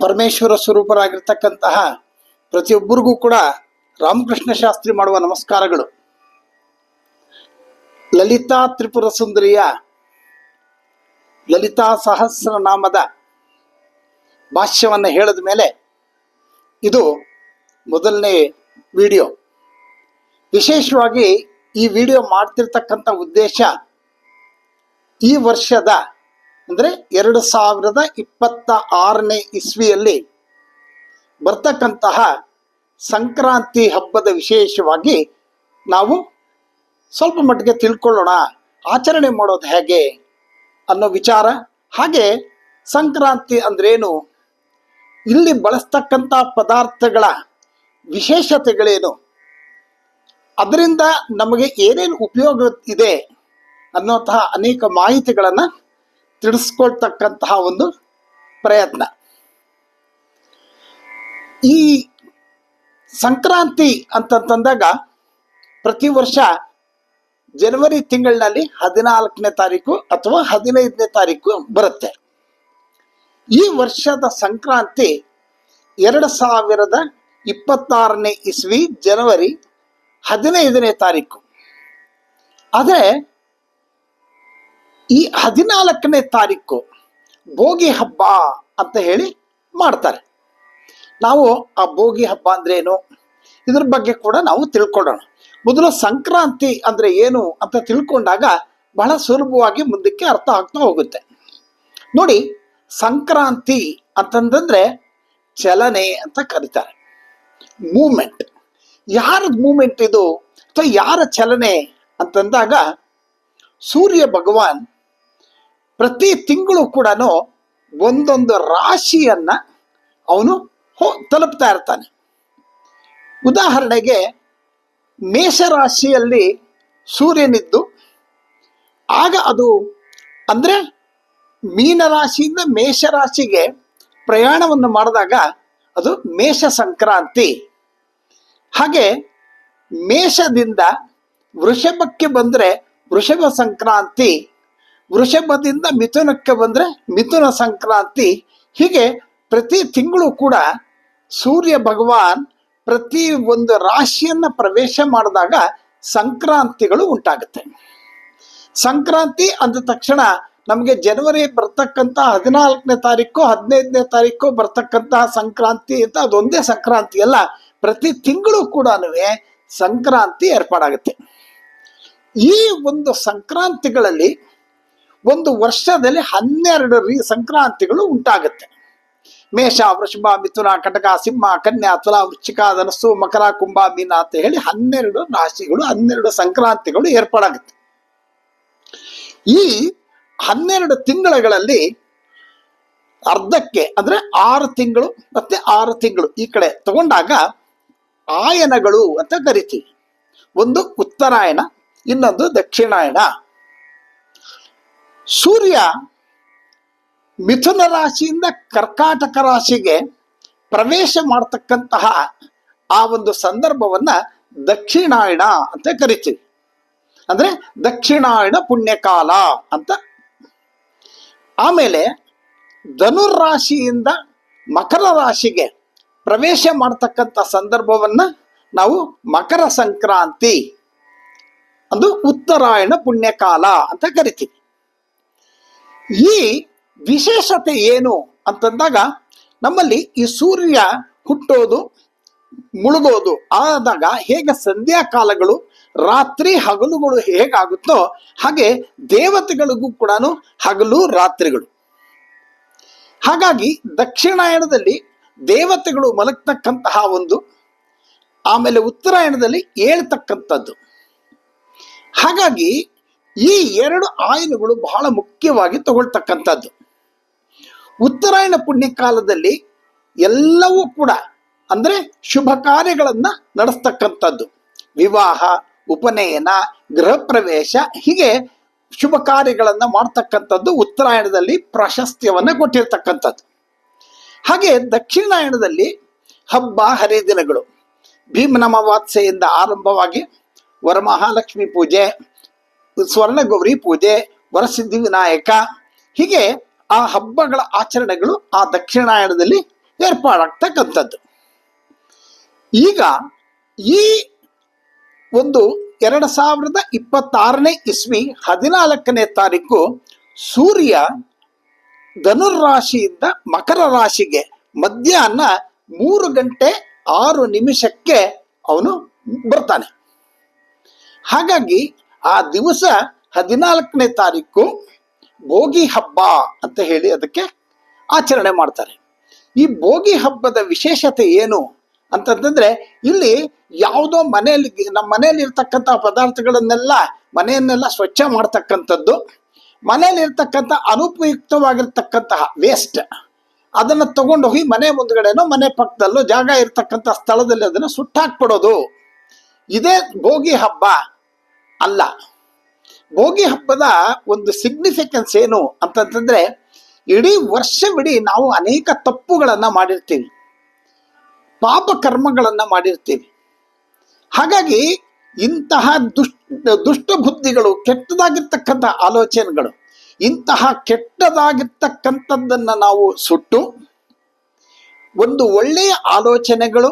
ಪರಮೇಶ್ವರ ಸ್ವರೂಪರಾಗಿರ್ತಕ್ಕಂತಹ ಪ್ರತಿಯೊಬ್ಬರಿಗೂ ಕೂಡ ರಾಮಕೃಷ್ಣ ಶಾಸ್ತ್ರಿ ಮಾಡುವ ನಮಸ್ಕಾರಗಳು. ಲಲಿತಾ ತ್ರಿಪುರ ಸುಂದರಿಯ ಲಲಿತಾ ಸಹಸ್ರನಾಮದ ಭಾಷ್ಯವನ್ನು ಹೇಳಿದ ಮೇಲೆ ಇದು ಮೊದಲನೇ ವಿಡಿಯೋ. ವಿಶೇಷವಾಗಿ ಈ ವಿಡಿಯೋ ಮಾಡ್ತಿರ್ತಕ್ಕಂಥ ಉದ್ದೇಶ ಈ ವರ್ಷದ ಅಂದರೆ ಎರಡು ಸಾವಿರದ ಇಪ್ಪತ್ತ ಆರನೇ ಇಸ್ವಿಯಲ್ಲಿ ಬರ್ತಕ್ಕಂತಹ ಸಂಕ್ರಾಂತಿ ಹಬ್ಬದ ವಿಶೇಷವಾಗಿ ನಾವು ಸ್ವಲ್ಪ ಮಟ್ಟಿಗೆ ತಿಳ್ಕೊಳ್ಳೋಣ. ಆಚರಣೆ ಮಾಡೋದು ಹೇಗೆ ಅನ್ನೋ ವಿಚಾರ. ಹಾಗೆ ಸಂಕ್ರಾಂತಿ ಅಂದ್ರೇನು? ಇಲ್ಲಿ ಬಳಸ್ತಕ್ಕಂಥ ಪದಾರ್ಥಗಳ ವಿಶೇಷತೆಗಳೇನು? ಅದರಿಂದ ನಮಗೆ ಏನೇನು ಉಪಯೋಗ ಇದೆ ಅನ್ನೋಂತಹ ಅನೇಕ ಮಾಹಿತಿಗಳನ್ನು ತಿಳಿಸ್ಕೊಳ್ತಕ್ಕಂತಹ ಒಂದು ಪ್ರಯತ್ನ. ಈ ಸಂಕ್ರಾಂತಿ ಅಂತಂತಂದಾಗ ಪ್ರತಿ ವರ್ಷ ಜನವರಿ ತಿಂಗಳಿನಲ್ಲಿ ಹದಿನಾಲ್ಕನೇ ತಾರೀಕು ಅಥವಾ ಹದಿನೈದನೇ ತಾರೀಕು ಬರುತ್ತೆ. ಈ ವರ್ಷದ ಸಂಕ್ರಾಂತಿ ಎರಡ್ ಸಾವಿರದ ಇಪ್ಪತ್ತಾರನೇ ಇಸ್ವಿ ಜನವರಿ ಹದಿನೈದನೇ ತಾರೀಕು. ಆದರೆ ಈ ಹದಿನಾಲ್ಕನೇ ತಾರೀಕು ಭೋಗಿ ಹಬ್ಬ ಅಂತ ಹೇಳಿ ಮಾಡ್ತಾರೆ. ನಾವು ಆ ಭೋಗಿ ಹಬ್ಬ ಅಂದ್ರೆ ಏನು? ಇದ್ರ ಬಗ್ಗೆ ಕೂಡ ನಾವು ತಿಳ್ಕೊಳ್ಳೋಣ. ಮೊದಲು ಸಂಕ್ರಾಂತಿ ಅಂದ್ರೆ ಏನು ಅಂತ ತಿಳ್ಕೊಂಡಾಗ ಬಹಳ ಸುಲಭವಾಗಿ ಮುಂದಕ್ಕೆ ಅರ್ಥ ಆಗ್ತಾ ಹೋಗುತ್ತೆ. ನೋಡಿ, ಸಂಕ್ರಾಂತಿ ಅಂತಂದ್ರೆ ಚಲನೆ ಅಂತ ಕರೀತಾರೆ. ಮೂಮೆಂಟ್. ಯಾರ ಮೂಮೆಂಟ್ ಇದು? ಅಥವಾ ಯಾರ ಚಲನೆ ಅಂತಂದಾಗ ಸೂರ್ಯ ಭಗವಾನ್ ಪ್ರತಿ ತಿಂಗಳು ಕೂಡ ಒಂದೊಂದು ರಾಶಿಯನ್ನ ಅವನು ಹೋ, ತಲುಪ್ತಾ ಇರ್ತಾನೆ. ಉದಾಹರಣೆಗೆ ಮೇಷರಾಶಿಯಲ್ಲಿ ಸೂರ್ಯನಿದ್ದು, ಆಗ ಅದು ಅಂದರೆ ಮೀನರಾಶಿಯಿಂದ ಮೇಷರಾಶಿಗೆ ಪ್ರಯಾಣವನ್ನು ಮಾಡಿದಾಗ ಅದು ಮೇಷ ಸಂಕ್ರಾಂತಿ. ಹಾಗೆ ಮೇಷದಿಂದ ವೃಷಭಕ್ಕೆ ಬಂದರೆ ವೃಷಭ ಸಂಕ್ರಾಂತಿ. ವೃಷಭದಿಂದ ಮಿಥುನಕ್ಕೆ ಬಂದರೆ ಮಿಥುನ ಸಂಕ್ರಾಂತಿ. ಹೀಗೆ ಪ್ರತಿ ತಿಂಗಳು ಕೂಡ ಸೂರ್ಯ ಭಗವಾನ್ ಪ್ರತಿ ಒಂದು ರಾಶಿಯನ್ನ ಪ್ರವೇಶ ಮಾಡಿದಾಗ ಸಂಕ್ರಾಂತಿಗಳು ಉಂಟಾಗುತ್ತೆ. ಸಂಕ್ರಾಂತಿ ಅಂದ ತಕ್ಷಣ ನಮಗೆ ಜನವರಿ ಬರ್ತಕ್ಕಂಥ ಹದಿನಾಲ್ಕನೇ ತಾರೀಕು, ಹದಿನೈದನೇ ತಾರೀಕು ಬರ್ತಕ್ಕಂತಹ ಸಂಕ್ರಾಂತಿ ಅಂತ ಅದೊಂದೇ ಸಂಕ್ರಾಂತಿ ಅಲ್ಲ, ಪ್ರತಿ ತಿಂಗಳು ಕೂಡ ಸಂಕ್ರಾಂತಿ ಏರ್ಪಾಡಾಗುತ್ತೆ. ಈ ಒಂದು ಸಂಕ್ರಾಂತಿಗಳಲ್ಲಿ ಒಂದು ವರ್ಷದಲ್ಲಿ ಹನ್ನೆರಡು ರೀ ಸಂಕ್ರಾಂತಿಗಳು ಉಂಟಾಗುತ್ತೆ. ಮೇಷ, ವೃಷಭ, ಮಿಥುನ, ಕಟಕ, ಸಿಂಹ, ಕನ್ಯಾ ತುಲಾ ವೃಶ್ಚಿಕ, ಧನಸ್ಸು, ಮಕರ, ಕುಂಭ, ಮೀನ ಅಂತ ಹೇಳಿ ಹನ್ನೆರಡು ರಾಶಿಗಳು, ಹನ್ನೆರಡು ಸಂಕ್ರಾಂತಿಗಳು ಏರ್ಪಾಡಾಗುತ್ತೆ. ಈ ಹನ್ನೆರಡು ತಿಂಗಳುಗಳಲ್ಲಿ ಅರ್ಧಕ್ಕೆ ಅಂದ್ರೆ ಆರು ತಿಂಗಳು ಮತ್ತೆ ಆರು ತಿಂಗಳು ಈ ಕಡೆ ತಗೊಂಡಾಗ ಆಯನಗಳು ಅಂತ ಕರಿತೀವಿ. ಒಂದು ಉತ್ತರಾಯಣ, ಇನ್ನೊಂದು ದಕ್ಷಿಣಾಯಣ. ಸೂರ್ಯ ಮಿಥುನ ರಾಶಿಯಿಂದ ಕರ್ಕಾಟಕ ರಾಶಿಗೆ ಪ್ರವೇಶ ಮಾಡತಕ್ಕಂತಹ ಆ ಒಂದು ಸಂದರ್ಭವನ್ನ ದಕ್ಷಿಣಾಯಣ ಅಂತ ಕರಿತೀವಿ. ಅಂದ್ರೆ ದಕ್ಷಿಣಾಯಣ ಪುಣ್ಯಕಾಲ ಅಂತ. ಆಮೇಲೆ ಧನುರ್ರಾಶಿಯಿಂದ ಮಕರ ರಾಶಿಗೆ ಪ್ರವೇಶ ಮಾಡತಕ್ಕಂತ ಸಂದರ್ಭವನ್ನ ನಾವು ಮಕರ ಸಂಕ್ರಾಂತಿ, ಅದು ಉತ್ತರಾಯಣ ಪುಣ್ಯಕಾಲ ಅಂತ ಕರಿತೀವಿ. ಈ ವಿಶೇಷತೆ ಏನು ಅಂತಂದಾಗ ನಮ್ಮಲ್ಲಿ ಈ ಸೂರ್ಯ ಹುಟ್ಟೋದು, ಮುಳುಗೋದು, ಆದಾಗ ಹೇಗೆ ಸಂಧ್ಯಾ ಕಾಲಗಳು ರಾತ್ರಿ ಹಗಲುಗಳು ಹೇಗಾಗುತ್ತೋ ಹಾಗೆ ದೇವತೆಗಳಿಗೂ ಕೂಡ ಹಗಲು ರಾತ್ರಿಗಳು. ಹಾಗಾಗಿ ದಕ್ಷಿಣಾಯಣದಲ್ಲಿ ದೇವತೆಗಳು ಮಲಗ್ತಕ್ಕಂತಹ ಒಂದು, ಆಮೇಲೆ ಉತ್ತರಾಯಣದಲ್ಲಿ ಏಳ್ತಕ್ಕಂಥದ್ದು. ಹಾಗಾಗಿ ಈ ಎರಡು ಆಯನಗಳು ಬಹಳ ಮುಖ್ಯವಾಗಿ ತಗೊಳ್ತಕ್ಕಂಥದ್ದು. ಉತ್ತರಾಯಣ ಪುಣ್ಯಕಾಲದಲ್ಲಿ ಎಲ್ಲವೂ ಕೂಡ ಅಂದ್ರೆ ಶುಭ ಕಾರ್ಯಗಳನ್ನ ನಡೆಸ್ತಕ್ಕಂಥದ್ದು. ವಿವಾಹ, ಉಪನಯನ ಗೃಹ ಪ್ರವೇಶ ಹೀಗೆ ಶುಭ ಕಾರ್ಯಗಳನ್ನ ಮಾಡ್ತಕ್ಕಂಥದ್ದು ಉತ್ತರಾಯಣದಲ್ಲಿ ಪ್ರಾಶಸ್ತ್ಯವನ್ನು ಕೊಟ್ಟಿರ್ತಕ್ಕಂಥದ್ದು. ಹಾಗೆ ದಕ್ಷಿಣಾಯಣದಲ್ಲಿ ಹಬ್ಬ, ಹರಿದಿನಗಳು. ಭೀಮನಮವಾತ್ಸೆಯಿಂದ ಆರಂಭವಾಗಿ ವರಮಹಾಲಕ್ಷ್ಮಿ ಪೂಜೆ ಸ್ವರ್ಣಗೌರಿ ಪೂಜೆ, ವರಸಿದ್ಧಿ ವಿನಾಯಕ, ಹೀಗೆ ಆ ಹಬ್ಬಗಳ ಆಚರಣೆಗಳು ಆ ದಕ್ಷಿಣಾಯಣದಲ್ಲಿ ಏರ್ಪಾಡಾಗ್ತಕ್ಕಂಥದ್ದು. ಈಗ ಈ ಒಂದು ಎರಡು ಸಾವಿರದ ಇಪ್ಪತ್ತಾರನೇ ಇಸ್ವಿ ಹದಿನಾಲ್ಕನೇ ತಾರೀಕು ಸೂರ್ಯ ಧನುರಾಶಿಯಿಂದ ಮಕರ ರಾಶಿಗೆ ಮಧ್ಯಾಹ್ನ ಮೂರು ಗಂಟೆ ಆರು ನಿಮಿಷಕ್ಕೆ ಅವನು ಬರ್ತಾನೆ. ಹಾಗಾಗಿ ಆ ದಿವಸ ಹದಿನಾಲ್ಕನೇ ತಾರೀಕು ಭೋಗಿ ಹಬ್ಬ ಅಂತ ಹೇಳಿ ಅದಕ್ಕೆ ಆಚರಣೆ ಮಾಡ್ತಾರೆ. ಈ ಭೋಗಿ ಹಬ್ಬದ ವಿಶೇಷತೆ ಏನು ಅಂತಂತಂದ್ರೆ ಇಲ್ಲಿ ಯಾವುದೋ ಮನೆಯಲ್ಲಿ ನಮ್ಮ ಮನೆಯಲ್ಲಿ ಇರ್ತಕ್ಕಂಥ ಪದಾರ್ಥಗಳನ್ನೆಲ್ಲ ಮನೆಯನ್ನೆಲ್ಲ ಸ್ವಚ್ಛ ಮಾಡ್ತಕ್ಕಂಥದ್ದು ಮನೆಯಲ್ಲಿ ಇರ್ತಕ್ಕಂಥ ಅನುಪಯುಕ್ತವಾಗಿರ್ತಕ್ಕಂತಹ ವೇಸ್ಟ್ ಅದನ್ನು ತಗೊಂಡು ಹೋಗಿ ಮನೆ ಮುಂದ್ಗಡೆನೋ ಮನೆ ಪಕ್ಕದಲ್ಲೋ ಜಾಗ ಇರ್ತಕ್ಕಂಥ ಸ್ಥಳದಲ್ಲಿ ಅದನ್ನು ಸುಟ್ಟಾಕ್ಬಿಡೋದು. ಇದೇ ಭೋಗಿ ಹಬ್ಬ ಅಲ್ಲ. ಭೋಗಿ ಹಬ್ಬದ ಒಂದು ಸಿಗ್ನಿಫಿಕೆನ್ಸ್ ಏನು ಅಂತಂತಂದ್ರೆ, ಇಡೀ ವರ್ಷವಿಡೀ ನಾವು ಅನೇಕ ತಪ್ಪುಗಳನ್ನು ಮಾಡಿರ್ತೀವಿ. ಪಾಪ ಕರ್ಮಗಳನ್ನು ಮಾಡಿರ್ತೀವಿ. ಹಾಗಾಗಿ ಇಂತಹ ದುಷ್ಟ ದುಷ್ಟ ಬುದ್ಧಿಗಳು ಕೆಟ್ಟದಾಗಿರ್ತಕ್ಕಂಥ ಆಲೋಚನೆಗಳು, ಇಂತಹ ಕೆಟ್ಟದಾಗಿರ್ತಕ್ಕಂಥದ್ದನ್ನು ನಾವು ಸುಟ್ಟು, ಒಂದು ಒಳ್ಳೆಯ ಆಲೋಚನೆಗಳು,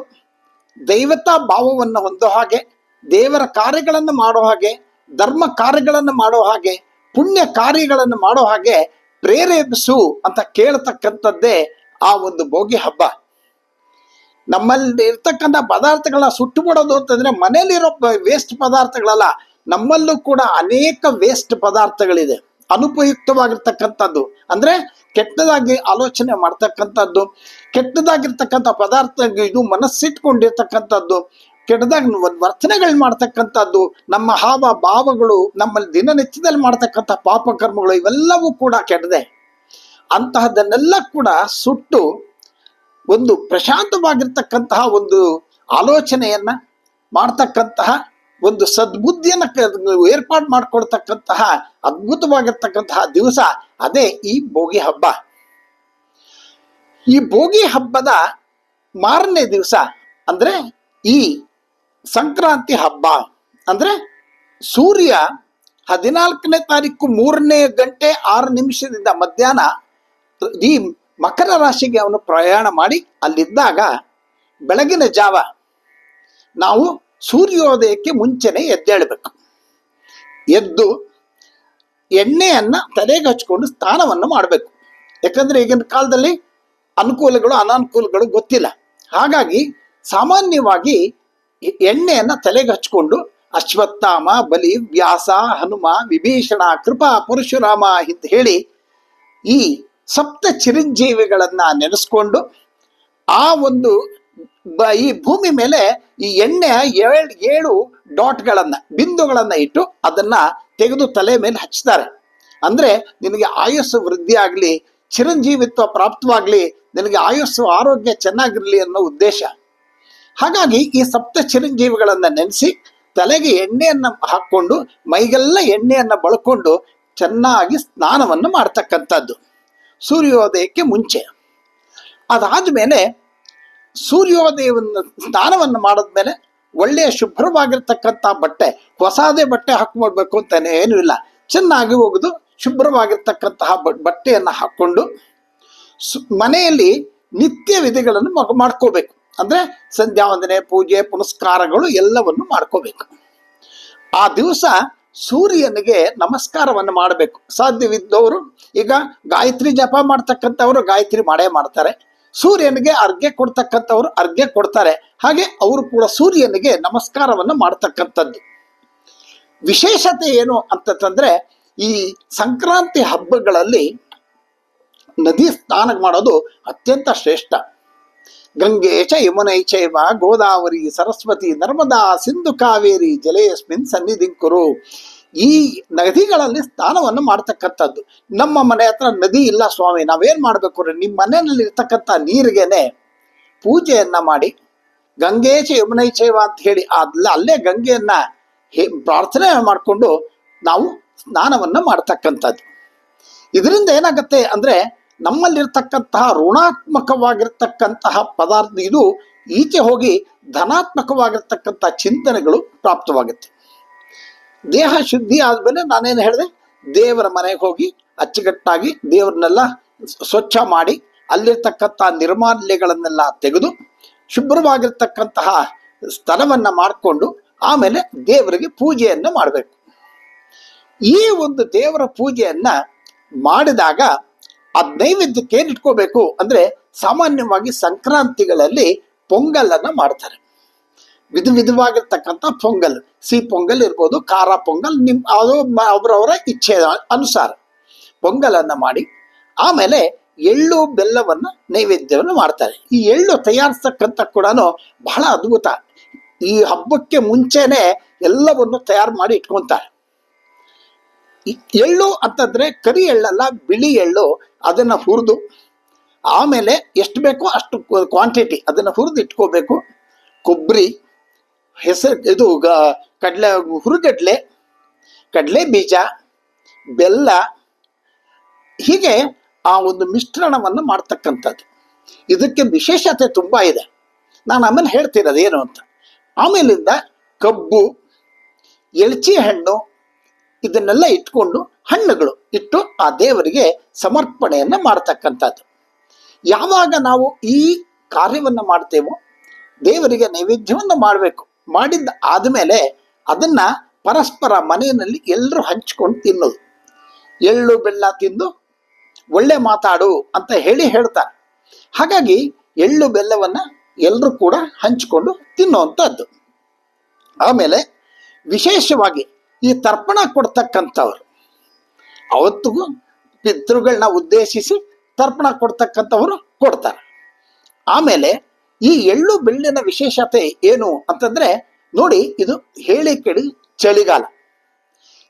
ದೈವತಾ ಭಾವವನ್ನು ಹೊಂದೋ ಹಾಗೆ ದೇವರ ಕಾರ್ಯಗಳನ್ನು ಮಾಡೋ ಹಾಗೆ, ಧರ್ಮ ಕಾರ್ಯಗಳನ್ನು ಮಾಡೋ ಹಾಗೆ, ಪುಣ್ಯ ಕಾರ್ಯಗಳನ್ನು ಮಾಡೋ ಹಾಗೆ ಪ್ರೇರೇಪಿಸು ಅಂತ ಕೇಳತಕ್ಕಂಥದ್ದೇ ಆ ಒಂದು ಭೋಗಿ ಹಬ್ಬ. ನಮ್ಮಲ್ಲಿ ಇರ್ತಕ್ಕಂಥ ಪದಾರ್ಥಗಳನ್ನ ಸುಟ್ಟು ಬಿಡೋದು ಅಂತಂದ್ರೆ ಮನೇಲಿರೋ ವೇಸ್ಟ್ ಪದಾರ್ಥಗಳಲ್ಲ, ನಮ್ಮಲ್ಲೂ ಕೂಡ ಅನೇಕ ವೇಸ್ಟ್ ಪದಾರ್ಥಗಳಿದೆ. ಅನುಪಯುಕ್ತವಾಗಿರ್ತಕ್ಕಂಥದ್ದು. ಅಂದ್ರೆ ಕೆಟ್ಟದಾಗಿ ಆಲೋಚನೆ ಮಾಡ್ತಕ್ಕಂಥದ್ದು, ಕೆಟ್ಟದಾಗಿರ್ತಕ್ಕಂಥ ಪದಾರ್ಥ ಇದು ಮನಸ್ಸಿಟ್ಕೊಂಡಿರ್ತಕ್ಕಂಥದ್ದು ಕೆಟ್ಟದಾಗಿ ವರ್ತನೆಗಳು ಮಾಡ್ತಕ್ಕಂಥದ್ದು, ನಮ್ಮ ಹಾವ ಭಾವಗಳು ನಮ್ಮಲ್ಲಿ ದಿನನಿತ್ಯದಲ್ಲಿ ಮಾಡ್ತಕ್ಕಂಥ ಪಾಪ ಕರ್ಮಗಳು ಇವೆಲ್ಲವೂ ಕೂಡ ಕೆಟ್ಟದೆ. ಅಂತಹದನ್ನೆಲ್ಲ ಕೂಡ ಸುಟ್ಟು ಒಂದು ಪ್ರಶಾಂತವಾಗಿರ್ತಕ್ಕಂತಹ ಒಂದು ಆಲೋಚನೆಯನ್ನ ಮಾಡ್ತಕ್ಕಂತಹ ಒಂದು ಸದ್ಬುದ್ಧಿಯನ್ನ ಏರ್ಪಾಡು ಮಾಡ್ಕೊಳ್ತಕ್ಕಂತಹ ಅದ್ಭುತವಾಗಿರ್ತಕ್ಕಂತಹ ದಿವಸ ಅದೇ ಈ ಭೋಗಿ ಹಬ್ಬ. ಈ ಭೋಗಿ ಹಬ್ಬದ ಮಾರನೇ ದಿವಸ ಅಂದ್ರೆ ಈ ಸಂಕ್ರಾಂತಿ ಹಬ್ಬ ಅಂದ್ರೆ ಸೂರ್ಯ ಹದಿನಾಲ್ಕನೇ ತಾರೀಕು ಮೂರನೇ ಗಂಟೆ ಆರು ನಿಮಿಷದಿಂದ ಮಧ್ಯಾಹ್ನ ಈ ಮಕರ ರಾಶಿಗೆ ಅವನು ಪ್ರಯಾಣ ಮಾಡಿ ಅಲ್ಲಿದ್ದಾಗ ಬೆಳಗಿನ ಜಾವ ನಾವು ಸೂರ್ಯೋದಯಕ್ಕೆ ಮುಂಚೆನೆ ಎದ್ದೇಳಬೇಕು. ಎದ್ದು ಎಣ್ಣೆಯನ್ನ ತಲೆಗೆ ಹಚ್ಕೊಂಡು ಸ್ನಾನವನ್ನು ಮಾಡಬೇಕು. ಯಾಕಂದ್ರೆ ಈಗಿನ ಕಾಲದಲ್ಲಿ ಅನುಕೂಲಗಳು ಅನಾನುಕೂಲಗಳು ಗೊತ್ತಿಲ್ಲ. ಹಾಗಾಗಿ ಸಾಮಾನ್ಯವಾಗಿ ಎಣ್ಣೆಯನ್ನ ತಲೆಗೆ ಹಚ್ಕೊಂಡು ಅಶ್ವತ್ಥಾಮ, ಬಲಿ, ವ್ಯಾಸ, ಹನುಮ, ವಿಭೀಷಣ, ಕೃಪಾ, ಪರಶುರಾಮ ಅಂತ ಹೇಳಿ ಈ ಸಪ್ತ ಚಿರಂಜೀವಿಗಳನ್ನ ನೆನೆಸ್ಕೊಂಡು ಆ ಒಂದು ಈ ಭೂಮಿ ಮೇಲೆ ಈ ಎಣ್ಣೆ ಏಳು ಏಳು ಡಾಟ್ಗಳನ್ನ, ಬಿಂದುಗಳನ್ನ ಇಟ್ಟು ಅದನ್ನ ತೆಗೆದು ತಲೆ ಮೇಲೆ ಹಚ್ತಾರೆ. ಅಂದ್ರೆ ನಿನಗೆ ಆಯಸ್ಸು ವೃದ್ಧಿ ಆಗಲಿ, ಚಿರಂಜೀವಿತ್ವ ಪ್ರಾಪ್ತವಾಗ್ಲಿ, ನಿನಗೆ ಆಯಸ್ಸು, ಆರೋಗ್ಯ ಚೆನ್ನಾಗಿರ್ಲಿ ಅನ್ನೋ ಉದ್ದೇಶ. ಹಾಗಾಗಿ ಈ ಸಪ್ತ ಚಿರಂಜೀವಿಗಳನ್ನ ನೆನೆಸಿ ತಲೆಗೆ ಎಣ್ಣೆಯನ್ನ ಹಾಕ್ಕೊಂಡು, ಮೈಗೆಲ್ಲ ಎಣ್ಣೆಯನ್ನ ಬಳಕೊಂಡು ಚೆನ್ನಾಗಿ ಸ್ನಾನವನ್ನು ಮಾಡ್ತಕ್ಕಂಥದ್ದು. ಸೂರ್ಯೋದಯಕ್ಕೆ ಮುಂಚೆ. ಅದಾದ್ಮೇಲೆ ಸೂರ್ಯೋದಯವನ್ನು ಸ್ನಾನವನ್ನು ಮಾಡಿದ್ಮೇಲೆ ಒಳ್ಳೆಯ ಶುಭ್ರವಾಗಿರ್ತಕ್ಕಂಥ ಬಟ್ಟೆ, ಹೊಸದೇ ಬಟ್ಟೆ ಹಾಕೊಂಡ್ಬೇಕು ಅಂತಾನೆ ಏನೂ ಇಲ್ಲ. ಚೆನ್ನಾಗಿ ಹೋಗುದು ಶುಭ್ರವಾಗಿರ್ತಕ್ಕಂತಹ ಬಟ್ಟೆಯನ್ನು ಹಾಕ್ಕೊಂಡು ಮನೆಯಲ್ಲಿ ನಿತ್ಯ ವಿಧಿಗಳನ್ನು ಮಾಡ್ಕೋಬೇಕು ಅಂದ್ರೆ ಸಂಧ್ಯಾ ವಂದನೆ ಪೂಜೆ, ಪುನಸ್ಕಾರಗಳು ಎಲ್ಲವನ್ನು ಮಾಡ್ಕೋಬೇಕು. ಆ ದಿವಸ ಸೂರ್ಯನಿಗೆ ನಮಸ್ಕಾರವನ್ನು ಮಾಡಬೇಕು. ಸಾಧ್ಯವಿದ್ದವರು ಈಗ ಗಾಯತ್ರಿ ಜಪ ಮಾಡ್ತಕ್ಕಂಥವ್ರು ಗಾಯತ್ರಿ ಮಾಡೇ ಮಾಡ್ತಾರೆ. ಸೂರ್ಯನಿಗೆ ಅರ್ಘ್ಯ ಕೊಡ್ತಕ್ಕಂಥವ್ರು ಅರ್ಘ್ಯ ಕೊಡ್ತಾರೆ. ಹಾಗೆ ಅವರು ಕೂಡ ಸೂರ್ಯನಿಗೆ ನಮಸ್ಕಾರವನ್ನು ಮಾಡ್ತಕ್ಕಂಥದ್ದು. ವಿಶೇಷತೆ ಏನು ಅಂತಂದ್ರೆ ಈ ಸಂಕ್ರಾಂತಿ ಹಬ್ಬಗಳಲ್ಲಿ ನದಿ ಸ್ನಾನ ಮಾಡೋದು ಅತ್ಯಂತ ಶ್ರೇಷ್ಠ. ಗಂಗೆ ಚ ಯಮುನೈ ಚೈವ ಗೋದಾವರಿ ಸರಸ್ವತಿ ನರ್ಮದಾ ಸಿಂಧು ಕಾವೇರಿ ಜಲೆಯಸ್ಮಿನ್ ಸನ್ನಿಧಿಂಕುರು. ಈ ನದಿಗಳಲ್ಲಿ ಸ್ನಾನವನ್ನು ಮಾಡ್ತಕ್ಕಂಥದ್ದು. ನಮ್ಮ ಮನೆ ಹತ್ರ ನದಿ ಇಲ್ಲ ಸ್ವಾಮಿ, ನಾವೇನ್ ಮಾಡ್ಬೇಕು ನಿಮ್ಮ ಮನೆಯಲ್ಲಿ ಇರ್ತಕ್ಕಂಥ ನೀರಿಗೆನೆ ಪೂಜೆಯನ್ನ ಮಾಡಿ, ಗಂಗೆ ಚ ಯಮುನೈ ಚೈವ ಅಂತ ಹೇಳಿ ಅಲ್ಲ ಅಲ್ಲೇ ಗಂಗೆಯನ್ನ ಪ್ರಾರ್ಥನೆ ಮಾಡಿಕೊಂಡು ನಾವು ಸ್ನಾನವನ್ನ ಮಾಡ್ತಕ್ಕಂಥದ್ದು. ಇದರಿಂದ ಏನಾಗುತ್ತೆ ಅಂದ್ರೆ ನಮ್ಮಲ್ಲಿರ್ತಕ್ಕಂತಹ ಋಣಾತ್ಮಕವಾಗಿರ್ತಕ್ಕಂತಹ ಪದಾರ್ಥ, ಇದು ಈಚೆ ಹೋಗಿ ಧನಾತ್ಮಕವಾಗಿರ್ತಕ್ಕಂಥ ಚಿಂತನೆಗಳು ಪ್ರಾಪ್ತವಾಗುತ್ತೆ. ದೇಹ ಶುದ್ಧಿ ಆದ್ಮೇಲೆ ನಾನೇನು ಹೇಳಿದೆ? ದೇವರ ಮನೆಗೆ ಹೋಗಿ ಅಚ್ಚುಕಟ್ಟಾಗಿ ದೇವರನ್ನೆಲ್ಲ ಸ್ವಚ್ಛ ಮಾಡಿ ಅಲ್ಲಿರ್ತಕ್ಕಂಥ ನಿರ್ಮಾಲ್ಯಗಳನ್ನೆಲ್ಲ ತೆಗೆದು ಶುಭ್ರವಾಗಿರ್ತಕ್ಕಂತಹ ಸ್ಥಳವನ್ನ ಮಾಡಿಕೊಂಡು ಆಮೇಲೆ ದೇವರಿಗೆ ಪೂಜೆಯನ್ನು ಮಾಡಬೇಕು. ಈ ಒಂದು ದೇವರ ಪೂಜೆಯನ್ನ ಮಾಡಿದಾಗ ಅದ್ ನೈವೇದ್ಯಕ್ಕೆ ಏನ್ ಇಟ್ಕೋಬೇಕು ಅಂದ್ರೆ ಸಾಮಾನ್ಯವಾಗಿ ಸಂಕ್ರಾಂತಿಗಳಲ್ಲಿ ಪೊಂಗಲನ್ನ ಮಾಡ್ತಾರೆ. ವಿಧ ವಿಧವಾಗಿರ್ತಕ್ಕಂಥ ಪೊಂಗಲ್, ಸಿಹಿ ಪೊಂಗಲ್ ಇರ್ಬೋದು, ಖಾರ ಪೊಂಗಲ್, ನಿಮ್ ಅದು ಅವರವರ ಇಚ್ಛೆ ಅನುಸಾರ ಪೊಂಗಲನ್ನ ಮಾಡಿ, ಆಮೇಲೆ ಎಳ್ಳು ಬೆಲ್ಲವನ್ನ ನೈವೇದ್ಯವನ್ನು ಮಾಡ್ತಾರೆ. ಈ ಎಳ್ಳು ತಯಾರಿಸ್ತಕ್ಕಂಥ ಕೂಡ ಬಹಳ ಅದ್ಭುತ. ಈ ಹಬ್ಬಕ್ಕೆ ಮುಂಚೆನೆ ಎಲ್ಲವನ್ನು ತಯಾರು ಮಾಡಿ ಇಟ್ಕೊಂತಾರೆ. ಎಳ್ಳು ಅಂತಂದ್ರೆ ಕರಿ ಎಳ್ಳಲ್ಲ, ಬಿಳಿ ಎಳ್ಳು, ಅದನ್ನ ಹುರಿದು, ಆಮೇಲೆ ಎಷ್ಟು ಬೇಕೋ ಅಷ್ಟು ಕ್ವಾಂಟಿಟಿ ಅದನ್ನ ಹುರಿದು ಇಟ್ಕೋಬೇಕು. ಕೊಬ್ಬರಿ ಹೆಸರು, ಇದು, ಗ- ಕಡಲೆ, ಹುರುಗಡ್ಲೆ, ಕಡಲೆ ಬೀಜ, ಬೆಲ್ಲ, ಹೀಗೆ ಆ ಒಂದು ಮಿಶ್ರಣವನ್ನು ಮಾಡ್ತಕ್ಕಂಥದ್ದು. ಇದಕ್ಕೆ ವಿಶೇಷತೆ ತುಂಬ ಇದೆ. ನಾನು ಆಮೇಲೆ ಹೇಳ್ತೀನಿ ಏನು ಅಂತ. ಆಮೇಲಿಂದ ಕಬ್ಬು, ಎಳ್ಚಿ ಹಣ್ಣು ಇದನ್ನೆಲ್ಲ ಇಟ್ಕೊಂಡು ಹಣ್ಣುಗಳು ಇಟ್ಟು ಆ ದೇವರಿಗೆ ಸಮರ್ಪಣೆಯನ್ನ ಮಾಡ್ತಕ್ಕಂಥದ್ದು. ಯಾವಾಗ ನಾವು ಈ ಕಾರ್ಯವನ್ನು ಮಾಡ್ತೇವೋ ದೇವರಿಗೆ ನೈವೇದ್ಯವನ್ನು ಮಾಡಬೇಕು. ಮಾಡಿದ್ದ ಆದಮೇಲೆ ಅದನ್ನ ಪರಸ್ಪರ ಮನೆಯಲ್ಲಿ ಎಲ್ಲರೂ ಹಂಚ್ಕೊಂಡು ತಿನ್ನೋದು. ಎಳ್ಳು, ಬೆಲ್ಲ ತಿಂದು ಒಳ್ಳೆ ಮಾತಾಡು ಅಂತ ಹೇಳಿ ಹೇಳ್ತಾರೆ. ಹಾಗಾಗಿ ಎಳ್ಳು, ಬೆಲ್ಲವನ್ನ ಎಲ್ಲರೂ ಕೂಡ ಹಂಚಿಕೊಂಡು ತಿನ್ನುವಂಥದ್ದು ಆಮೇಲೆ ವಿಶೇಷವಾಗಿ ಈ ತರ್ಪಣ ಕೊಡ್ತಕ್ಕಂಥವ್ರು. ಅವತ್ತಿಗೂ ಪಿತೃಗಳನ್ನ ಉದ್ದೇಶಿಸಿ ತರ್ಪಣ ಕೊಡ್ತಕ್ಕಂಥವ್ರು ಕೊಡ್ತಾರೆ. ಆಮೇಲೆ ಈ ಎಳ್ಳು ಬೆಳ್ಳಿನ ವಿಶೇಷತೆ ಏನು ಅಂತಂದ್ರೆ, ನೋಡಿ ಇದು ಹೇಳಿ ಕೇಳಿ ಚಳಿಗಾಲ.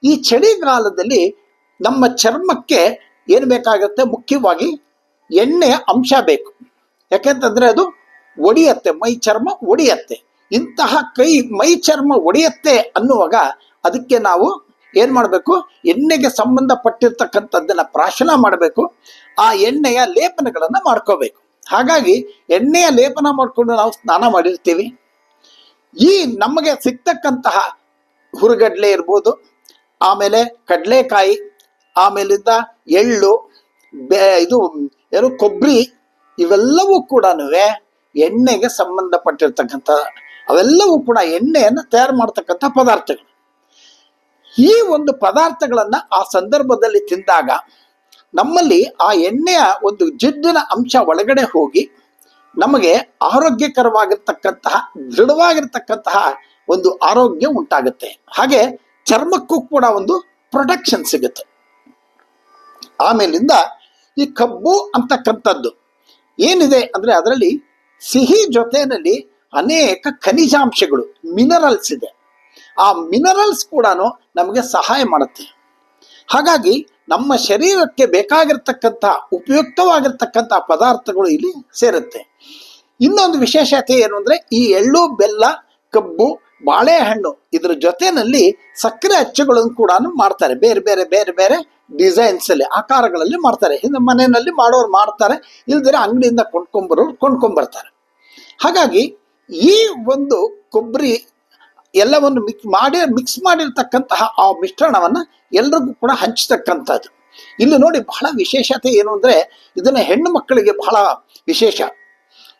ಈ ಚಳಿಗಾಲದಲ್ಲಿ ನಮ್ಮ ಚರ್ಮಕ್ಕೆ ಏನು ಬೇಕಾಗುತ್ತೆ? ಮುಖ್ಯವಾಗಿ ಎಣ್ಣೆಯ ಅಂಶ ಬೇಕು. ಯಾಕೆಂತಂದ್ರೆ ಅದು ಒಡೆಯತ್ತೆ, ಮೈ ಚರ್ಮ ಒಡೆಯತ್ತೆ. ಇಂತಹ ಕೈ ಮೈ ಚರ್ಮ ಒಡೆಯತ್ತೆ ಅನ್ನುವಾಗ ಅದಕ್ಕೆ ನಾವು ಏನು ಮಾಡಬೇಕು? ಎಣ್ಣೆಗೆ ಸಂಬಂಧಪಟ್ಟಿರ್ತಕ್ಕಂಥದ್ದನ್ನು ಪ್ರಾಶನ ಮಾಡಬೇಕು. ಆ ಎಣ್ಣೆಯ ಲೇಪನಗಳನ್ನು ಮಾಡ್ಕೋಬೇಕು. ಹಾಗಾಗಿ ಎಣ್ಣೆಯ ಲೇಪನ ಮಾಡಿಕೊಂಡು ನಾವು ಸ್ನಾನ ಮಾಡಿರ್ತೀವಿ. ಈ ನಮಗೆ ಸಿಗ್ತಕ್ಕಂತಹ ಹುರುಗಡ್ಲೆ ಇರ್ಬೋದು, ಆಮೇಲೆ ಕಡಲೆಕಾಯಿ, ಆಮೇಲಿಂದ ಎಳ್ಳು, ಬೆ, ಇದು ಏನು ಕೊಬ್ಬರಿ ಇವೆಲ್ಲವೂ ಕೂಡ ಎಣ್ಣೆಗೆ ಸಂಬಂಧಪಟ್ಟಿರ್ತಕ್ಕಂಥ, ಅವೆಲ್ಲವೂ ಕೂಡ ಎಣ್ಣೆಯನ್ನು ತಯಾರು ಮಾಡ್ತಕ್ಕಂಥ ಪದಾರ್ಥಗಳು. ಈ ಒಂದು ಪದಾರ್ಥಗಳನ್ನು ಆ ಸಂದರ್ಭದಲ್ಲಿ ತಿಂದಾಗ ನಮ್ಮಲ್ಲಿ ಆ ಎಣ್ಣೆಯ ಒಂದು ಜಿಡ್ಡಿನ ಅಂಶ ಒಳಗಡೆ ಹೋಗಿ ನಮಗೆ ಆರೋಗ್ಯಕರವಾಗಿರ್ತಕ್ಕಂತಹ, ದೃಢವಾಗಿರ್ತಕ್ಕಂತಹ ಒಂದು ಆರೋಗ್ಯ ಉಂಟಾಗುತ್ತೆ. ಹಾಗೆ ಚರ್ಮಕ್ಕೂ ಕೂಡ ಒಂದು ಪ್ರೊಟೆಕ್ಷನ್ ಸಿಗುತ್ತೆ. ಆಮೇಲಿಂದ ಈ ಕಬ್ಬು ಅಂತಕ್ಕಂಥದ್ದು ಏನಿದೆ ಅಂದ್ರೆ ಅದರಲ್ಲಿ ಸಿಹಿ ಜೊತೆಯಲ್ಲಿ ಅನೇಕ ಖನಿಜಾಂಶಗಳು ಮಿನರಲ್ಸ್ ಇದೆ. ಆ ಮಿನರಲ್ಸ್ ಕೂಡ ನಮಗೆ ಸಹಾಯ ಮಾಡುತ್ತೆ. ಹಾಗಾಗಿ ನಮ್ಮ ಶರೀರಕ್ಕೆ ಬೇಕಾಗಿರ್ತಕ್ಕಂಥ, ಉಪಯುಕ್ತವಾಗಿರ್ತಕ್ಕಂಥ ಪದಾರ್ಥಗಳು ಇಲ್ಲಿ ಸೇರುತ್ತೆ. ಇನ್ನೊಂದು ವಿಶೇಷತೆ ಏನು ಅಂದರೆ ಈ ಎಳ್ಳು, ಬೆಲ್ಲ, ಕಬ್ಬು, ಬಾಳೆಹಣ್ಣು ಇದ್ರ ಜೊತೆಯಲ್ಲಿ ಸಕ್ಕರೆ ಅಚ್ಚುಗಳನ್ನು ಕೂಡ ಮಾಡ್ತಾರೆ. ಬೇರೆ ಬೇರೆ ಬೇರೆ ಬೇರೆ ಡಿಸೈನ್ಸ್ ಅಲ್ಲಿ, ಆಕಾರಗಳಲ್ಲಿ ಮಾಡ್ತಾರೆ. ಹಿಂದೆ ಮನೆಯಲ್ಲಿ ಮಾಡೋರು ಮಾಡ್ತಾರೆ, ಇಲ್ದಿರ ಅಂಗಡಿಯಿಂದ ಕೊಂಡ್ಕೊಂಬರೋರು ಕೊಂಡ್ಕೊಂಬರ್ತಾರೆ. ಹಾಗಾಗಿ ಈ ಒಂದು ಕೊಬ್ಬರಿ ಎಲ್ಲವನ್ನು ಮಿಕ್ಸ್ ಮಾಡಿ ಮಿಕ್ಸ್ ಮಾಡಿರ್ತಕ್ಕಂತಹ ಆ ಮಿಶ್ರಣವನ್ನ ಎಲ್ರಿಗೂ ಕೂಡ ಹಂಚತಕ್ಕಂಥದ್ದು. ಇಲ್ಲಿ ನೋಡಿ ಬಹಳ ವಿಶೇಷತೆ ಏನು ಅಂದ್ರೆ, ಇದನ್ನ ಹೆಣ್ಣು ಮಕ್ಕಳಿಗೆ ಬಹಳ ವಿಶೇಷ.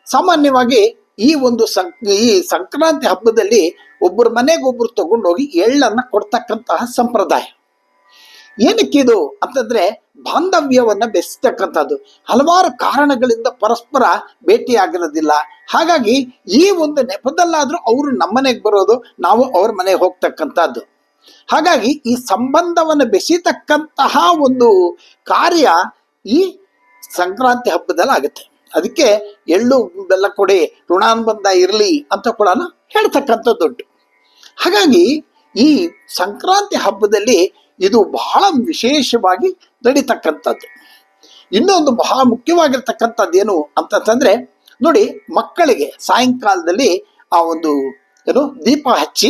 ಸಾಮಾನ್ಯವಾಗಿ ಈ ಒಂದು ಸಂ ಈ ಸಂಕ್ರಾಂತಿ ಹಬ್ಬದಲ್ಲಿ ಒಬ್ಬರ ಮನೆಗೆ ಒಬ್ಬರು ತಗೊಂಡೋಗಿ ಎಳ್ಳನ್ನ ಕೊಡ್ತಕ್ಕಂತಹ ಸಂಪ್ರದಾಯ. ಏನಕ್ಕಿದು ಅಂತಂದ್ರೆ ಬಾಂಧವ್ಯವನ್ನ ಬೆಸ್ತಕ್ಕಂಥದ್ದು. ಹಲವಾರು ಕಾರಣಗಳಿಂದ ಪರಸ್ಪರ ಭೇಟಿಯಾಗಿರೋದಿಲ್ಲ. ಹಾಗಾಗಿ ಈ ಒಂದು ನೆಪದಲ್ಲಾದರೂ ಅವರು ನಮ್ಮನೆಗೆ ಬರೋದು, ನಾವು ಅವ್ರ ಮನೆಗೆ ಹೋಗ್ತಕ್ಕಂಥದ್ದು. ಹಾಗಾಗಿ ಈ ಸಂಬಂಧವನ್ನು ಬೆಸೀತಕ್ಕಂತಹ ಒಂದು ಕಾರ್ಯ ಈ ಸಂಕ್ರಾಂತಿ ಹಬ್ಬದಲ್ಲಿ ಆಗುತ್ತೆ. ಅದಕ್ಕೆ ಎಳ್ಳು, ಬೆಲ್ಲ ಕೊಡಿ, ಋಣಾನುಬಂಧ ಇರಲಿ ಅಂತ ಕೂಡ ಹೇಳ್ತಕ್ಕಂಥದ್ದುಂಟು ಹಾಗಾಗಿ ಈ ಸಂಕ್ರಾಂತಿ ಹಬ್ಬದಲ್ಲಿ ಇದು ಬಹಳ ವಿಶೇಷವಾಗಿ ನಡೀತಕ್ಕಂಥದ್ದು. ಇನ್ನೊಂದು ಬಹಳ ಮುಖ್ಯವಾಗಿರ್ತಕ್ಕಂಥದ್ದು ಏನು ಅಂತಂದ್ರೆ ನೋಡಿ ಮಕ್ಕಳಿಗೆ ಸಾಯಂಕಾಲದಲ್ಲಿ ಆ ಒಂದು ಏನು ದೀಪ ಹಚ್ಚಿ,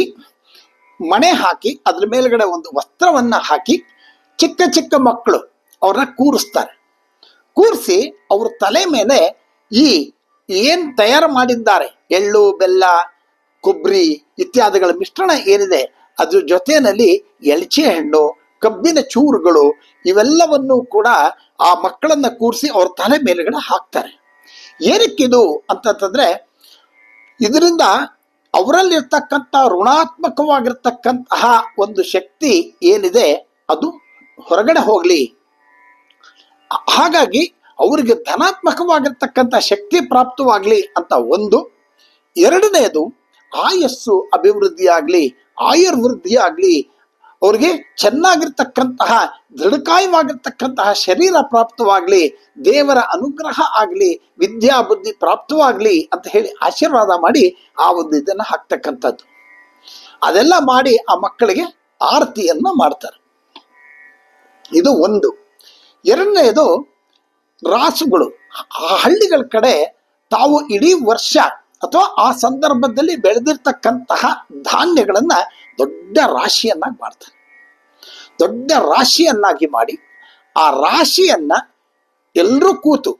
ಮಣೆ ಹಾಕಿ, ಅದ್ರ ಮೇಲ್ಗಡೆ ಒಂದು ವಸ್ತ್ರವನ್ನ ಹಾಕಿ ಚಿಕ್ಕ ಚಿಕ್ಕ ಮಕ್ಕಳು ಅವ್ರನ್ನ ಕೂರಿಸ್ತಾರೆ. ಕೂರಿಸಿ ಅವ್ರ ತಲೆ ಮೇಲೆ ಈ ಏನ್ ತಯಾರು ಮಾಡಿದ್ದಾರೆ, ಎಳ್ಳು, ಬೆಲ್ಲ, ಕೊಬ್ಬರಿ ಇತ್ಯಾದಿಗಳ ಮಿಶ್ರಣ ಏನಿದೆ, ಅದ್ರ ಜೊತೆಯಲ್ಲಿ ಎಳಚೆ ಹಣ್ಣು ಕಬ್ಬಿನ ಚೂರುಗಳು ಇವೆಲ್ಲವನ್ನು ಕೂಡ ಆ ಮಕ್ಕಳನ್ನ ಕೂರಿಸಿ ಅವ್ರ ತಲೆ ಮೇಲುಗಡೆ ಹಾಕ್ತಾರೆ. ಏನಕ್ಕಿದು ಅಂತಂತಂದ್ರೆ ಇದರಿಂದ ಅವರಲ್ಲಿರ್ತಕ್ಕಂಥ ಋಣಾತ್ಮಕವಾಗಿರ್ತಕ್ಕಂತಹ ಒಂದು ಶಕ್ತಿ ಏನಿದೆ ಅದು ಹೊರಗಡೆ ಹೋಗಲಿ. ಹಾಗಾಗಿ ಅವರಿಗೆ ಧನಾತ್ಮಕವಾಗಿರ್ತಕ್ಕಂಥ ಶಕ್ತಿ ಪ್ರಾಪ್ತವಾಗಲಿ ಅಂತ ಒಂದು. ಎರಡನೆಯದು ಆಯಸ್ಸು ಅಭಿವೃದ್ಧಿಯಾಗಲಿ ಆಯುರ್ವೃದ್ಧಿ ಆಗಲಿ ಅವ್ರಿಗೆ ಚೆನ್ನಾಗಿರ್ತಕ್ಕಂತಹ, ದೃಢಕಾಯವಾಗಿರ್ತಕ್ಕಂತಹ ಶರೀರ ಪ್ರಾಪ್ತವಾಗಲಿ, ದೇವರ ಅನುಗ್ರಹ ಆಗಲಿ, ವಿದ್ಯಾ ಬುದ್ಧಿ ಪ್ರಾಪ್ತವಾಗಲಿ ಅಂತ ಹೇಳಿ ಆಶೀರ್ವಾದ ಮಾಡಿ ಆ ಒಂದು ಇದನ್ನು ಹಾಕ್ತಕ್ಕಂಥದ್ದು. ಅದೆಲ್ಲ ಮಾಡಿ ಆ ಮಕ್ಕಳಿಗೆ ಆರತಿಯನ್ನು ಮಾಡ್ತಾರೆ. ಇದು ಒಂದು. ಎರಡನೆಯದು ರಾಸುಗಳು. ಆ ಹಳ್ಳಿಗಳ ಕಡೆ ತಾವು ಇಡೀ ವರ್ಷ ಅಥವಾ ಆ ಸಂದರ್ಭದಲ್ಲಿ ಬೆಳೆದಿರ್ತಕ್ಕಂತಹ ಧಾನ್ಯಗಳನ್ನ ದೊಡ್ಡ ರಾಶಿಯನ್ನಾಗಿ ಮಾಡ್ತಾರೆ. ದೊಡ್ಡ ರಾಶಿಯನ್ನಾಗಿ ಮಾಡಿ ಆ ರಾಶಿಯನ್ನ ಎಲ್ಲರೂ ಕೂತು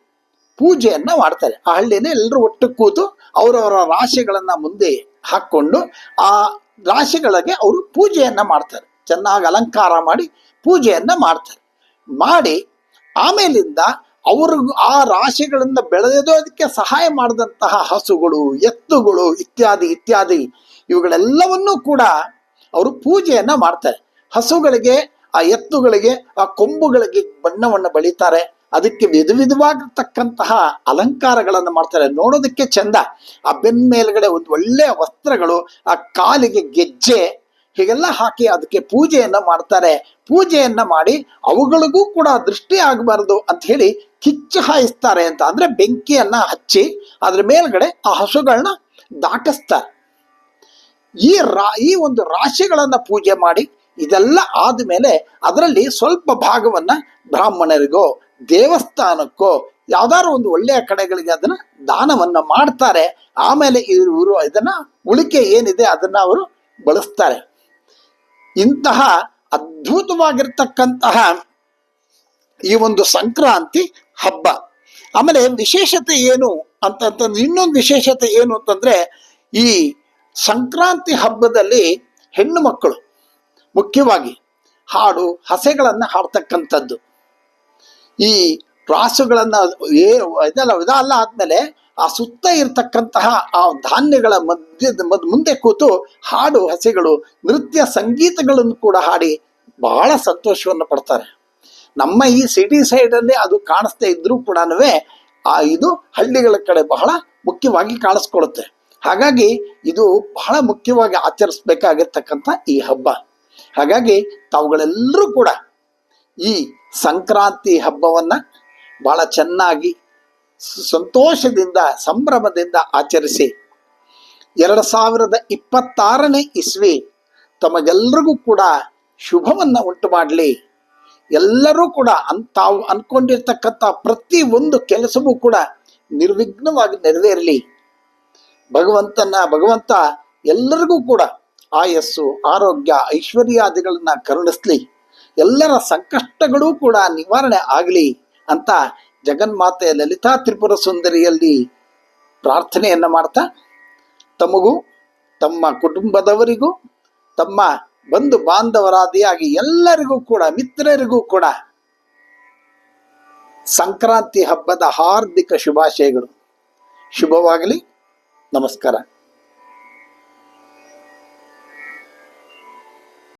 ಪೂಜೆಯನ್ನ ಮಾಡ್ತಾರೆ. ಆ ಹಳ್ಳಿನ ಎಲ್ಲರೂ ಒಟ್ಟು ಕೂತು ಅವರವರ ರಾಶಿಗಳನ್ನ ಮುಂದೆ ಹಾಕ್ಕೊಂಡು ಆ ರಾಶಿಗಳಿಗೆ ಅವರು ಪೂಜೆಯನ್ನ ಮಾಡ್ತಾರೆ. ಚೆನ್ನಾಗಿ ಅಲಂಕಾರ ಮಾಡಿ ಪೂಜೆಯನ್ನ ಮಾಡ್ತಾರೆ. ಮಾಡಿ ಆಮೇಲಿಂದ ಅವರು ಆ ರಾಶಿಗಳಿಂದ ಬೆಳೆಯೋದಕ್ಕೆ ಸಹಾಯ ಮಾಡಿದಂತಹ ಹಸುಗಳು, ಎತ್ತುಗಳು ಇತ್ಯಾದಿ ಇತ್ಯಾದಿ ಇವುಗಳೆಲ್ಲವನ್ನೂ ಕೂಡ ಅವರು ಪೂಜೆಯನ್ನ ಮಾಡ್ತಾರೆ. ಹಸುಗಳಿಗೆ, ಆ ಎತ್ತುಗಳಿಗೆ, ಆ ಕೊಂಬುಗಳಿಗೆ ಬಣ್ಣವನ್ನು ಬಳಿತಾರೆ. ಅದಕ್ಕೆ ವಿಧ ವಿಧವಾಗಿರ್ತಕ್ಕಂತಹ ಅಲಂಕಾರಗಳನ್ನು ಮಾಡ್ತಾರೆ. ನೋಡೋದಕ್ಕೆ ಚಂದ. ಆ ಬೆನ್ ಮೇಲ್ಗಡೆ ಒಂದು ಒಳ್ಳೆಯ ವಸ್ತ್ರಗಳು, ಆ ಕಾಲಿಗೆ ಗೆಜ್ಜೆ ಹೀಗೆಲ್ಲ ಹಾಕಿ ಅದಕ್ಕೆ ಪೂಜೆಯನ್ನ ಮಾಡ್ತಾರೆ. ಪೂಜೆಯನ್ನ ಮಾಡಿ ಅವುಗಳಿಗೂ ಕೂಡ ದೃಷ್ಟಿ ಆಗಬಾರದು ಅಂತ ಹೇಳಿ ಕಿಚ್ಚು ಹಾಯಿಸ್ತಾರೆ ಅಂತ ಅಂದ್ರೆ ಬೆಂಕಿಯನ್ನ ಹಚ್ಚಿ ಅದ್ರ ಮೇಲ್ಗಡೆ ಆ ಹಸುಗಳನ್ನ ದಾಟಿಸ್ತಾರೆ. ಈ ರಾ, ಈ ಒಂದು ರಾಶಿಗಳನ್ನ ಪೂಜೆ ಮಾಡಿ ಇದೆಲ್ಲ ಆದಮೇಲೆ ಅದರಲ್ಲಿ ಸ್ವಲ್ಪ ಭಾಗವನ್ನ ಬ್ರಾಹ್ಮಣರಿಗೋ, ದೇವಸ್ಥಾನಕ್ಕೋ, ಯಾವ್ದಾದ್ರು ಒಂದು ಒಳ್ಳೆಯ ಕಡೆಗಳಿಗೆ ಅದನ್ನ ದಾನವನ್ನ ಮಾಡ್ತಾರೆ. ಆಮೇಲೆ ಇವರು ಇದನ್ನ ಉಳಿಕೆ ಏನಿದೆ ಅದನ್ನ ಅವರು ಬಳಸ್ತಾರೆ. ಇಂತಹ ಅದ್ಭುತವಾಗಿರ್ತಕ್ಕಂತಹ ಈ ಒಂದು ಸಂಕ್ರಾಂತಿ ಹಬ್ಬ. ಆಮೇಲೆ ವಿಶೇಷತೆ ಏನು ಅಂತಂತಂದ್ರೆ ಇನ್ನೊಂದು ವಿಶೇಷತೆ ಏನು ಅಂತಂದ್ರೆ, ಈ ಸಂಕ್ರಾಂತಿ ಹಬ್ಬದಲ್ಲಿ ಹೆಣ್ಣು ಮಕ್ಕಳು ಮುಖ್ಯವಾಗಿ ಹಾಡು, ಹಸೆಗಳನ್ನು ಹಾಡ್ತಕ್ಕಂಥದ್ದು. ಈ ರಾಸುಗಳನ್ನು ಇದೆಲ್ಲ, ಇದಲ್ಲ ಆದ್ಮೇಲೆ ಆ ಸುತ್ತ ಇರತಕ್ಕಂತಹ ಆ ಧಾನ್ಯಗಳ ಮಧ್ಯದ ಮದ್, ಮುಂದೆ ಕೂತು ಹಾಡು ಹಸೆಗಳು, ನೃತ್ಯ ಸಂಗೀತಗಳನ್ನು ಕೂಡ ಹಾಡಿ ಬಹಳ ಸಂತೋಷವನ್ನು ಪಡ್ತಾರೆ. ನಮ್ಮ ಈ ಸಿಟಿ ಸೈಡಲ್ಲಿ ಅದು ಕಾಣಿಸ್ತಾ ಇದ್ರೂ ಕೂಡ ಆ ಇದು ಹಳ್ಳಿಗಳ ಕಡೆ ಬಹಳ ಮುಖ್ಯವಾಗಿ ಕಾಣಿಸ್ಕೊಳುತ್ತೆ ಹಾಗಾಗಿ ಇದು ಬಹಳ ಮುಖ್ಯವಾಗಿ ಆಚರಿಸ್ಬೇಕಾಗಿರ್ತಕ್ಕಂಥ ಈ ಹಬ್ಬ. ಹಾಗಾಗಿ ತಾವುಗಳೆಲ್ಲರೂ ಕೂಡ ಈ ಸಂಕ್ರಾಂತಿ ಹಬ್ಬವನ್ನ ಬಹಳ ಚೆನ್ನಾಗಿ ಸಂತೋಷದಿಂದ, ಸಂಭ್ರಮದಿಂದ ಆಚರಿಸಿ. ಎರಡು ಸಾವಿರದ ಇಪ್ಪತ್ತಾರನೇ ಇಸ್ವಿ ತಮಗೆಲ್ಲರಿಗೂ ಕೂಡ ಶುಭವನ್ನ ಉಂಟು ಮಾಡಲಿ. ಎಲ್ಲರೂ ಕೂಡ ಅನ್, ತಾವು ಅನ್ಕೊಂಡಿರ್ತಕ್ಕಂಥ ಪ್ರತಿ ಒಂದು ಕೆಲಸವೂ ಕೂಡ ನಿರ್ವಿಘ್ನವಾಗಿ ನೆರವೇರಲಿ. ಭಗವಂತನ, ಭಗವಂತ ಎಲ್ಲರಿಗೂ ಕೂಡ ಆಯಸ್ಸು, ಆರೋಗ್ಯ, ಐಶ್ವರ್ಯಾದಿಗಳನ್ನ ಕರುಣಿಸ್ಲಿ. ಎಲ್ಲರ ಸಂಕಷ್ಟಗಳೂ ಕೂಡ ನಿವಾರಣೆ ಆಗಲಿ ಅಂತ ಜಗನ್ಮಾತೆ ಲಲಿತಾ ತ್ರಿಪುರ ಸುಂದರಿಯಲ್ಲಿ ಪ್ರಾರ್ಥನೆಯನ್ನ ಮಾಡ್ತಾ, ತಮಗೂ, ತಮ್ಮ ಕುಟುಂಬದವರಿಗೂ, ತಮ್ಮ ಬಂಧು ಬಾಂಧವರಾದಿಯಾಗಿ ಎಲ್ಲರಿಗೂ ಕೂಡ, ಮಿತ್ರರಿಗೂ ಕೂಡ ಸಂಕ್ರಾಂತಿ ಹಬ್ಬದ ಹಾರ್ದಿಕ ಶುಭಾಶಯಗಳು. ಶುಭವಾಗಲಿ. ನಮಸ್ಕಾರ.